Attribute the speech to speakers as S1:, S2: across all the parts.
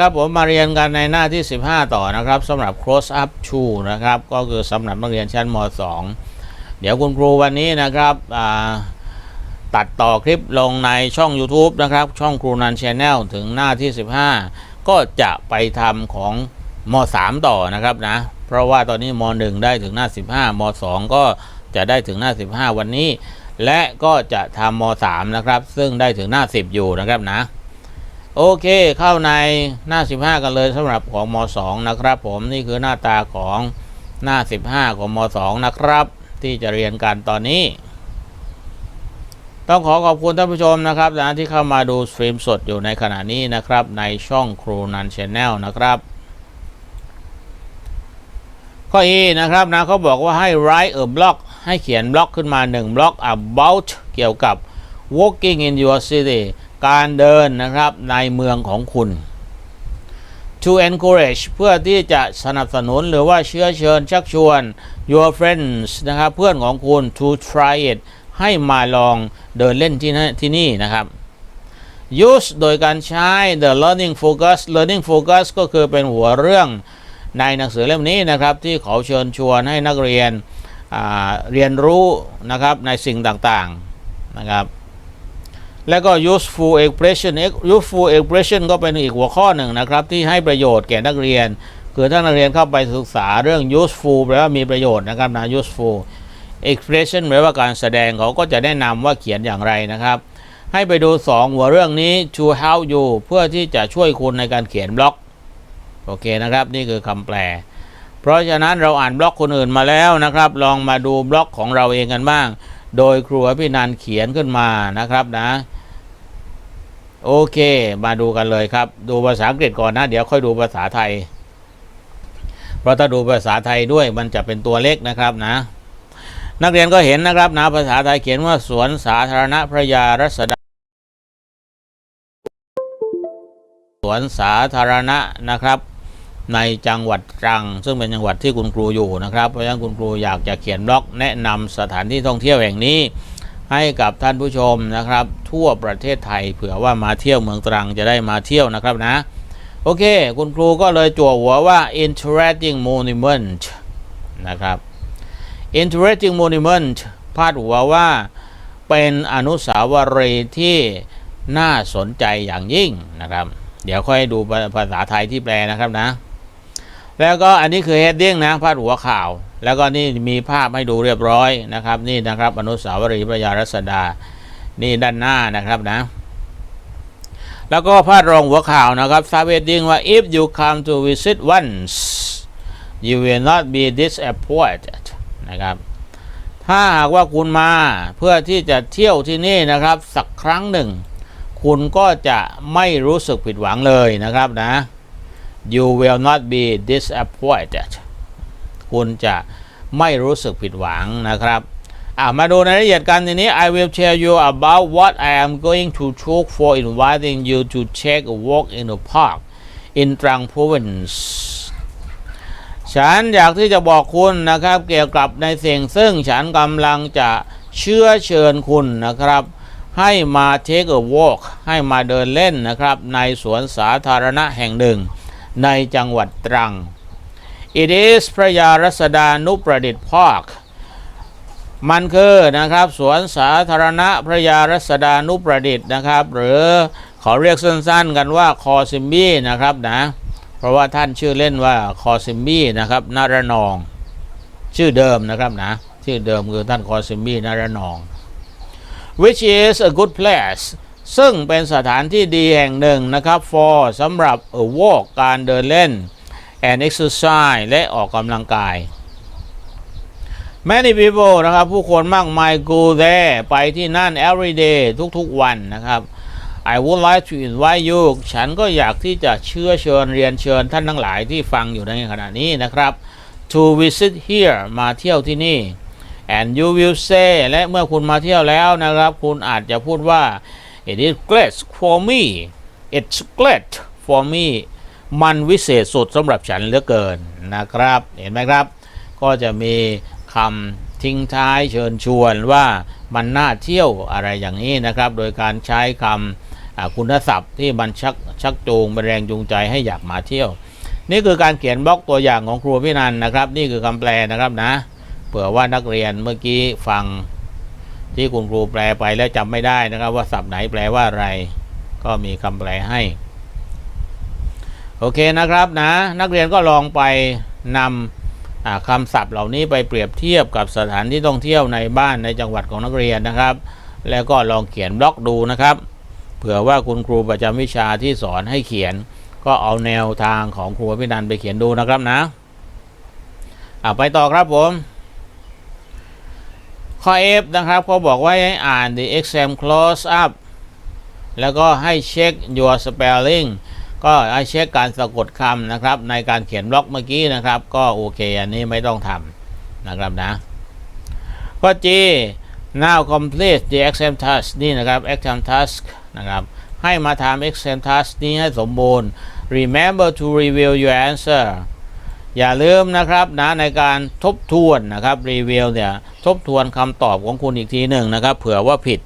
S1: ครับผมมาเรียนกันในหน้าที่ 15 ต่อนะครับสำหรับ close up 2นะครับ ก็คือสำหรับนักเรียนชั้นม 2 เดี๋ยวคุณครูวันนี้นะครับตัดต่อคลิปลงในช่อง YouTube นะครับ ช่องครูนันชแนลถึงหน้าที่ 15 ก็จะไปทำของม 3 ต่อนะครับนะ เพราะว่าตอนนี้ม 1 ได้ถึงหน้า 15ม 2 ก็จะได้ถึงหน้า 15 วันนี้ และก็จะทำม 3 นะครับ ซึ่งได้ถึงหน้า 10 อยู่นะครับนะ โอเคเข้าในหน้า 15 กันเลยสำหรับของม2นะครับผมนี่คือหน้าตาของหน้า 15 ของม2นะครับ ที่จะเรียนกันตอนนี้ ต้องขอขอบคุณท่านผู้ชมนะครับนะที่เข้ามาดูสตรีมสดอยู่ในขณะนี้นะครับในช่องครูนันชแนลนะครับข้อ E นะครับนะเขาบอกว่าให้ write a block ให้เขียนบล็อกขึ้นมา 1 บล็อก about เกี่ยวกับ walking in your city การเดินนะครับในเมืองของคุณ to encourage เพื่อที่จะสนับสนุนหรือว่าเชื้อเชิญชักชวน your friends นะครับเพื่อนของคุณ to try it ให้มาลองเดินเล่นที่นี่ที่นี่นะครับ use โดยการใช้ the learning focus learning focus ก็คือเป็นหัวเรื่องในหนังสือเล่มนี้นะครับที่เขาเชิญชวนให้นักเรียนเรียนรู้นะครับในสิ่งต่างๆนะครับ แล้วก็ useful expression useful expression ก็เป็นอีกหัวข้อหนึ่งนะครับ ที่ให้ประโยชน์แก่นักเรียน คือถ้านักเรียนเข้าไปศึกษาเรื่อง useful แปลว่ามีประโยชน์นะครับนะ useful expression แปลว่าการแสดงเขาก็จะแนะนำว่าเขียนอย่างไรนะครับ ให้ไปดู 2 หัวเรื่องนี้ to help you เพื่อที่จะช่วยคุณในการเขียนบล็อกโอเคนะครับ นี่คือคำแปล เพราะฉะนั้นเราอ่านบล็อกคนอื่นมาแล้วนะครับ ลองมาดูบล็อกของเราเองกันบ้าง โดยครูอภินันเขียนขึ้นมานะครับนะ โอเค มาดูกันเลยครับ ดูภาษาอังกฤษก่อนนะ เดี๋ยวค่อยดูภาษาไทย เพราะถ้าดูภาษาไทยด้วยมันจะเป็นตัวเล็กนะครับนะ นักเรียนก็เห็นนะครับนะภาษาไทยเขียนว่าสวนสาธารณะพระยารัศดาสวนสาธารณะนะครับ ในจังหวัดตรัง ซึ่งเป็นจังหวัดที่คุณครูอยู่นะครับเพราะฉะนั้นคุณครูอยากจะเขียนบล็อกแนะนำสถานที่ท่องเที่ยวแห่งนี้ ให้กับท่านผู้ชมนะครับ ทั่วประเทศไทยเผื่อว่ามาเที่ยวเมืองตรังจะได้มาเที่ยวนะครับนะ โอเค คุณครูก็เลยจั่วหัวว่า interesting monument นะครับ interesting monument พาดหัวว่าเป็นอนุสาวรีย์ที่น่าสนใจอย่างยิ่งนะครับ เดี๋ยวค่อยดูภาษาไทยที่แปลนะครับนะ แล้วก็อันนี้คือ heading นะพาดหัวข่าว แล้วก็นี่มีภาพให้ดูเรียบร้อยนะครับ นี่นะครับอนุสาวรีย์พระยารัศดา นี่ด้านหน้านะครับนะ แล้วก็พาดรองหัวข่าวนะครับ subheading ว่า if you come to visit once you will not be disappointed นะครับถ้าหากว่าคุณมาเพื่อที่จะเที่ยวที่นี่นะครับ สักครั้งหนึ่ง คุณก็จะไม่รู้สึกผิดหวังเลยนะครับนะ you will not be disappointed คุณจะไม่รู้สึกผิดหวังนะครับมาดูในรายละเอียดกันทีนี้ I will tell you about what I am going to talk for inviting you to take a walk in the park in Trang Province ฉันอยากที่จะบอกคุณนะครับ เกี่ยวกับในสิ่งซึ่งฉันกำลังจะเชื้อเชิญคุณนะครับ ให้มา take a walk ให้มาเดินเล่นนะครับ ในสวนสาธารณะแห่งหนึ่ง ในจังหวัดตรัง It is พระยารัศดานุประดิษฐ์ Park มันคือนะครับสวนสาธารณะพระยารัศดานุประดิษฐ์นะครับ หรือขอเรียกสั้นๆกันว่าคอซิมบี้นะครับนะเพราะว่าท่านชื่อเล่นว่าคอซิมบี้นะครับนารนอง ชื่อเดิมนะครับนะชื่อเดิมคือท่านคอซิมบี้นารนอง which is a good place ซึ่งเป็นสถานที่ดีแห่งหนึ่งนะครับ for สำหรับ a walk การเดินเล่น and exercise และออกกำลังกาย many people นะครับผู้คนมากมาย go there ไปที่นั่น every day ทุกๆวันนะครับ I would like to invite you ฉันก็อยากที่จะเชื้อเชิญเรียนเชิญท่านทั้งหลายที่ฟังอยู่ในขณะนี้นะครับ to visit here มาเที่ยวที่นี่ and you will say และเมื่อคุณมาเที่ยวแล้วนะครับ คุณอาจจะพูดว่า it is great for me it's great for me มันวิเศษสุดสำหรับฉันเหลือเกินนะครับ เห็นไหมครับ ก็จะมีคำทิ้งท้ายเชิญชวนว่ามันน่าเที่ยวอะไรอย่างนี้นะครับ โดยการใช้คอ่าคุณศัพท์ที่มันชักชักจูงเป็นแรงจูงใจให้อยากมาเที่ยว นี่คือการเขียนบล็อกตัวอย่างของครูพินันนะครับ นี่คือคำแปลนะครับนะเผื่อว่านักเรียนเมื่อกี้ฟังที่คุณครูแปลไปแล้วจำไม่ได้นะครับ ว่าศัพท์ไหนแปลว่าอะไร ก็มีคำแปลให้ โอเคนะครับนะนักเรียนก็ลองไปนำคำศัพท์เหล่านี้ไปเปรียบเทียบกับสถานที่ท่องเที่ยวในบ้านในจังหวัดของนักเรียนนะครับ แล้วก็ลองเขียนบล็อกดูนะครับ เผื่อว่าคุณครูประจำวิชาที่สอนให้เขียน ก็เอาแนวทางของครูพินันไปเขียนดูนะครับนะอ่าไปต่อครับผมข้อ F นะครับเขาบอกว่าให้อ่าน the exam close up แล้วก็ให้เช็ค your spelling ก็ให้เช็คการสะกดคำนะครับ ในการเขียนบล็อกเมื่อกี้นะครับ ก็โอเคอันนี้ไม่ต้องทำนะครับนะข้อ G now complete the exam task นี่นะครับ exam task นะครับให้มาทำ exam task นี้ให้สมบูรณ์ remember to review your answer อย่าลืมนะครับนะในการทบทวนนะครับรีวิวเนี่ยทบทวนคำตอบของคุณอีกทีหนึ่งนะครับ เผื่อว่าผิด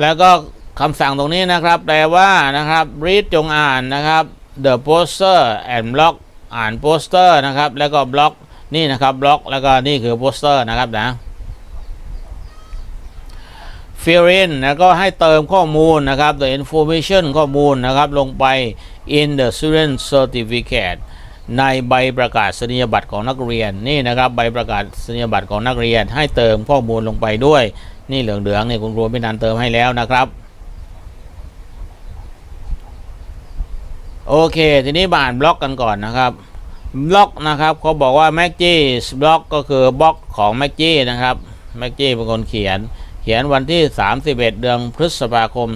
S1: แล้วก็ คำสั่งตรงนี้นะครับ แปลว่านะครับ read จงอ่านนะครับ the poster and block อ่านโปสเตอร์นะครับ แล้วก็บล็อกนี่นะครับบล็อกแล้วก็นี่คือโปสเตอร์นะครับนะ fill in แล้วก็ให้เติมข้อมูลนะครับ the information ข้อมูลนะครับ ลงไป in the student certificate ในใบประกาศนียบัตรของนักเรียนนี่นะครับ ใบประกาศนียบัตรของนักเรียน ให้เติมข้อมูลลงไปด้วย นี่เหลืองๆนี่คุณครูพี่นันเติมให้แล้วนะครับ โอเค ทีนี้มานบล็อกกันก่อนนะครับบล็อกนะครับเขาบอกว่า m a c g i e บล็อกก็คือบล็อกของ m a c g i e นะครับ m a c g i e เป็นคนเขียน เขียนวันที่ 31 เดือนพฤษภาคม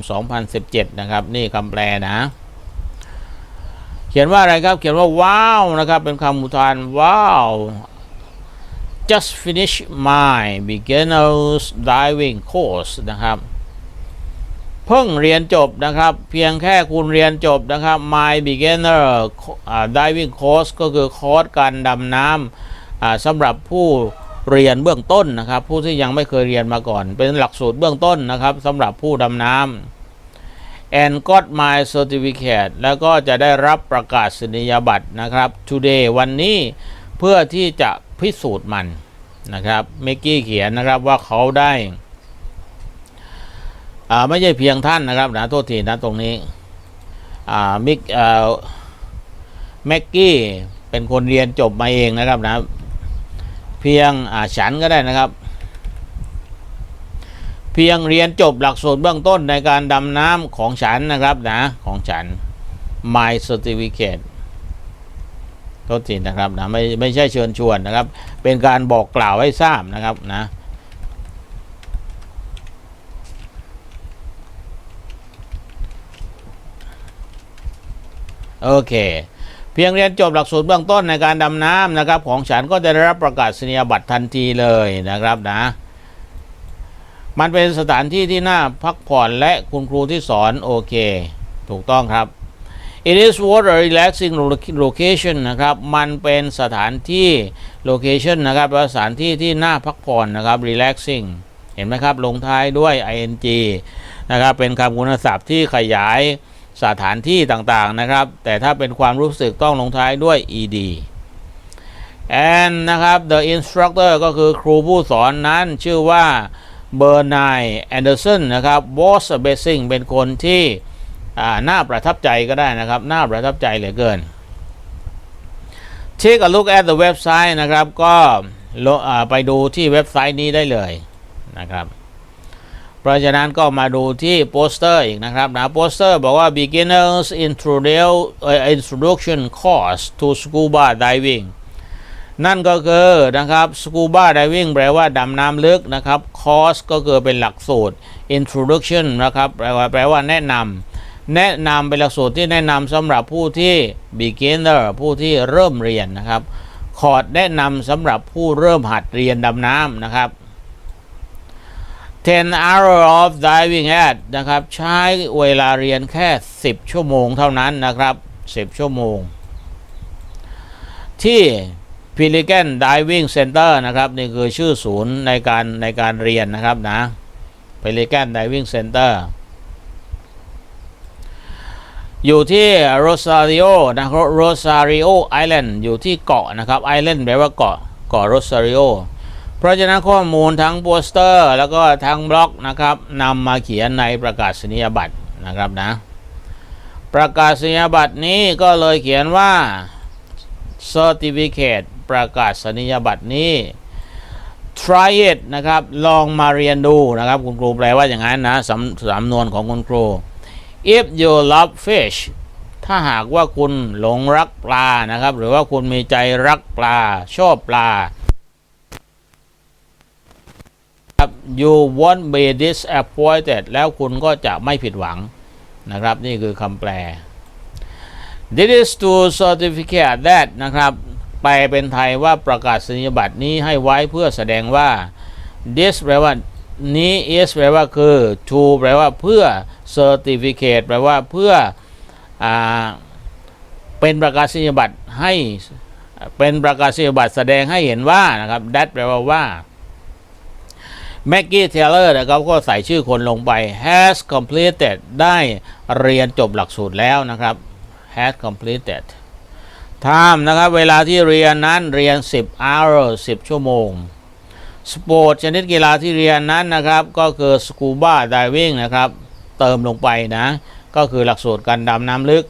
S1: 2017 นะครับ นี่คำแปลนะ เขียนว่าอะไรครับ เขียนว่าว้าวนะครับ เป็นคำอุทานว้าว just finish my beginners diving course นะครับ เพิ่งเรียนจบนะครับ เพียงแค่คุณเรียนจบนะครับ my beginner อ่า diving course ก็คือคอร์สการดำน้ำสำหรับผู้เรียนเบื้องต้นนะครับ ผู้ที่ยังไม่เคยเรียนมาก่อน เป็นหลักสูตรเบื้องต้นนะครับสำหรับผู้ดำน้ำ and got my certificate แล้วก็จะได้รับประกาศนียบัตรนะครับ today วันนี้เพื่อที่จะพิสูจน์มันนะครับเมกกี้เขียนนะครับว่าเขาได้ ไม่ใช่เพียงท่านนะครับนะโทษทีนะตรงนี้มิกแม็กกี้เป็นคนเรียนจบมาเองนะครับนะเพียงฉันก็ได้นะครับ เพียงเรียนจบหลักสูตรเบื้องต้นในการดำน้ำของฉันนะครับนะของฉัน my certificate โทษทีนะครับนะไม่ไม่ใช่เชิญชวนนะครับ เป็นการบอกกล่าวให้ทราบนะครับนะ โอเค เพียงเรียนจบหลักสูตรเบื้องต้นในการดำน้ำนะครับ ของฉันก็จะได้รับประกาศนียบัตรทันทีเลยนะครับนะ มันเป็นสถานที่ที่น่าพักผ่อนและคุณครูที่สอนโอเค ถูกต้องครับ It is what a relaxing location นะครับ มันเป็นสถานที่ location นะครับแปลว่าสถานที่ที่น่าพักผ่อนนะครับ relaxing เห็นไหมครับ ลงท้ายด้วย ing นะครับ เป็นคำคุณศัพท์ที่ขยาย สถานที่ต่างๆนะครับ แต่ถ้าเป็นความรู้สึกต้องลงท้ายด้วย ed and นะครับ the instructor ก็คือครูผู้สอนนั้นชื่อว่าเบอร์นายแอนเดอร์สันนะครับ was amazing เป็นคนที่น่าประทับใจก็ได้นะครับ น่าประทับใจเหลือเกิน Take a look at the website นะครับ ก็ไปดูที่เว็บไซต์นี้ได้เลยนะครับ เพราะฉะนั้นก็มาดูที่โปสเตอร์อีกนะครับนะโปสเตอร์บอกว่า beginners introduce introduction course to scuba diving นั่นก็คือนะครับ scuba diving แปลว่าดำน้ำลึกนะครับ course ก็คือเป็นหลักสูตร introduction นะครับแปลว่าแปลว่าแนะนำแนะนำเป็นหลักสูตรที่แนะนำสำหรับผู้ที่ beginner ผู้ที่เริ่มเรียนนะครับคอร์สแนะนำสำหรับผู้เริ่มหัดเรียนดำน้ำนะครับ 10 hour of diving at นะครับ ใช้เวลาเรียนแค่ 10 ชั่วโมงเท่านั้นนะครับ 10 ชั่วโมง ที่ p i l i c a n Diving Center นะครับ นี่คือชื่อศูนย์ในการในการเรียนนะครับนะ p i l i c a n Diving Center อยู่ที่ rosario นะครับ rosario island อยู่ที่เกาะนะครับ island แปลว่าเกาะเกาะ Rosario เพราะฉะนั้นข้อมูลทั้งโปสเตอร์ แล้วก็ทั้งบล็อกนะครับนำมาเขียนในประกาศนียบัตรนะครับนะ ประกาศนียบัตรนี้ก็เลยเขียนว่า Certificate ประกาศนียบัตรนี้ try it นะครับ ลองมาเรียนดูนะครับ คุณครูแปลว่าอย่างนั้นนะสำสำนวนของคุณครู if you love fish ถ้าหากว่าคุณหลงรักปลานะครับ หรือว่าคุณมีใจรักปลา ชอบปลาครับ you won't be disappointed แล้วคุณก็จะไม่ผิดหวังนะครับ นี่คือคำแปล This is to certificate that นะครับแปลเป็นไทยว่าประกาศนียบัตรนี้ให้ไว้เพื่อแสดงว่า this แปลว่านี้ is แปลว่าคือ to แปลว่าเพื่อ certificate แปลว่าเพื่ออเป็นประกาศนียบัตรให้เป็นประกาศนียบัตรแสดงให้เห็นว่านะครับ that แปลว่าว่า แม็กกี้เทเลอร์นะครับก็ใส่ชื่อคนลงไป has completed ได้เรียนจบหลักสูตรแล้วนะครับ has completed time นะครับ เวลาที่เรียนนั้นเรียน 10 hour 10 ชั่วโมงสปอร์ตชนิดกีฬาที่เรียนนั้นนะครับ ก็คือ scuba diving นะครับ เติมลงไปนะ ก็คือหลักสูตรการดำน้ำลึก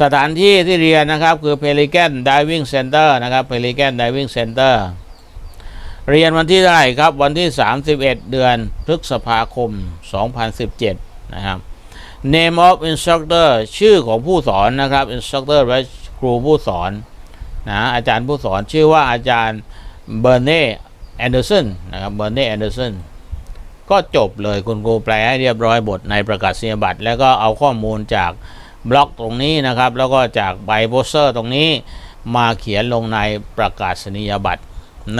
S1: สถานที่ที่เรียนนะครับคือ Pelican Diving Center นะครับ Pelican Diving Center เรียนวันที่เท่าไหร่ครับ วันที่ 31 เดือนพฤษภาคม 2017 นะครับ name of instructor ชื่อของผู้สอนนะครับ instructor ไว้ครูผู้สอนนะอาจารย์ผู้สอนชื่อว่าอาจารย์เบอร์เน่แอนเดอร์สันนะครับเบอร์เน่แอนเดอร์สันก็จบเลยคุณครูแปลให้เรียบร้อยบทในประกาศนียบัตร แล้วก็เอาข้อมูลจากบล็อกตรงนี้นะครับ แล้วก็จากใบโปสเตอร์ตรงนี้มาเขียนลงในประกาศนียบัตร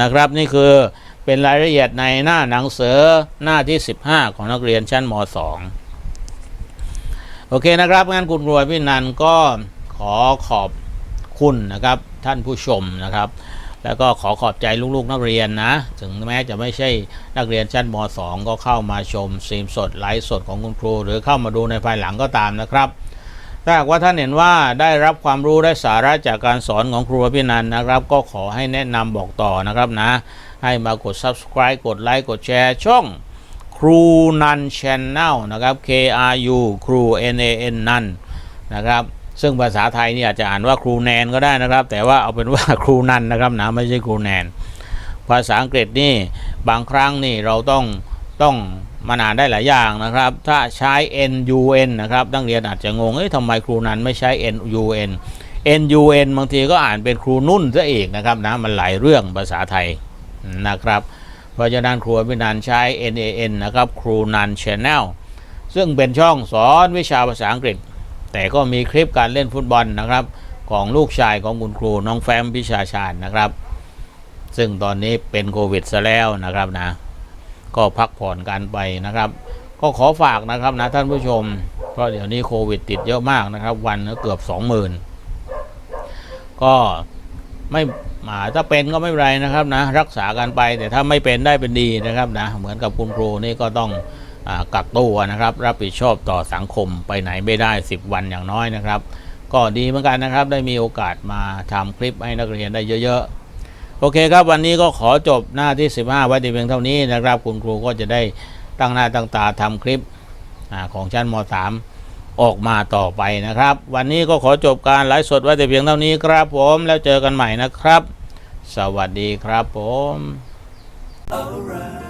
S1: นะครับนี่คือเป็นรายละเอียดในหน้าหนังสือหน้าที่ 15 ของนักเรียนชั้นม .2 โอเคนะครับงั้นคุณรวยพี่นันก็ขอขอบคุณนะครับท่านผู้ชมนะครับ แล้วก็ขอขอบใจลูกๆนักเรียนนะ ถึงแม้จะไม่ใช่นักเรียนชั้นม .2 ก็เข้ามาชมซีมสดไลฟ์สดของคุณครู หรือเข้ามาดูในภายหลังก็ตามนะครับ ถ้าหากว่าท่านเห็นว่าได้รับความรู้ได้สาระจากการสอนของครูพี่นันนะครับ ก็ขอให้แนะนำบอกต่อนะครับนะ ให้มากด subscribe กดไลค์กดแชร์ช่องครูนันชแนลนะครับ K R U ครู N A N นันนะครับซึ่งภาษาไทยนี่อาจจะอ่านว่าครูแนนก็ได้นะครับ แต่ว่าเอาเป็นว่าครูนันนะครับนะไม่ใช่ครูแนน ภาษาอังกฤษนี่บางครั้งนี่เราต้องต้อง มันอ่านได้หลายอย่างนะครับ ถ้าใช้ N U N นะครับนักเรียนอาจจะงงเอ้ยทำไมครูนั้นไม่ใช้ N U N N U N บางทีก็อ่านเป็นครูนุ่นซะเองนะครับนะมันหลายเรื่องภาษาไทยนะครับ เพราะฉะนั้นครูพินันใช้ N A N นะครับครูนันชแนลซึ่งเป็นช่องสอนวิชาภาษาอังกฤษ แต่ก็มีคลิปการเล่นฟุตบอลนะครับ ของลูกชายของคุณครูน้องแฟมพิชาชาญนะครับ ซึ่งตอนนี้เป็นโควิดซะแล้วนะครับนะ ก็พักผ่อนกันไปนะครับ ก็ขอฝากนะครับนะท่านผู้ชม เพราะเดี๋ยวนี้โควิดติดเยอะมากนะครับ วันเกือบ20,000ก็ไม่มาถ้าเป็นก็ไม่ไรนะครับนะ รักษากันไป แต่ถ้าไม่เป็นได้เป็นดีนะครับนะ เหมือนกับคุณครูนี่ก็ต้องอกักตัวนะครับ รับผิดชอบต่อสังคมไปไหนไม่ได้ 10 วันอย่างน้อยนะครับ ก็ดีเหมือนกันนะครับ ได้มีโอกาสมาทำคลิปให้นักเรียนได้เยอะ ๆ โอเคครับวันนี้ก็ขอจบหน้าที่ 15 ไว้แต่เพียงเท่านี้นะครับ คุณครูก็จะได้ตั้งหน้าตั้งตาทำคลิปอของชั้นม .3 ออกมาต่อไปนะครับ วันนี้ก็ขอจบการไลฟ์สดไว้แต่เพียงเท่านี้ครับผมแล้วเจอกันใหม่นะครับ สวัสดีครับผม
S2: Alright.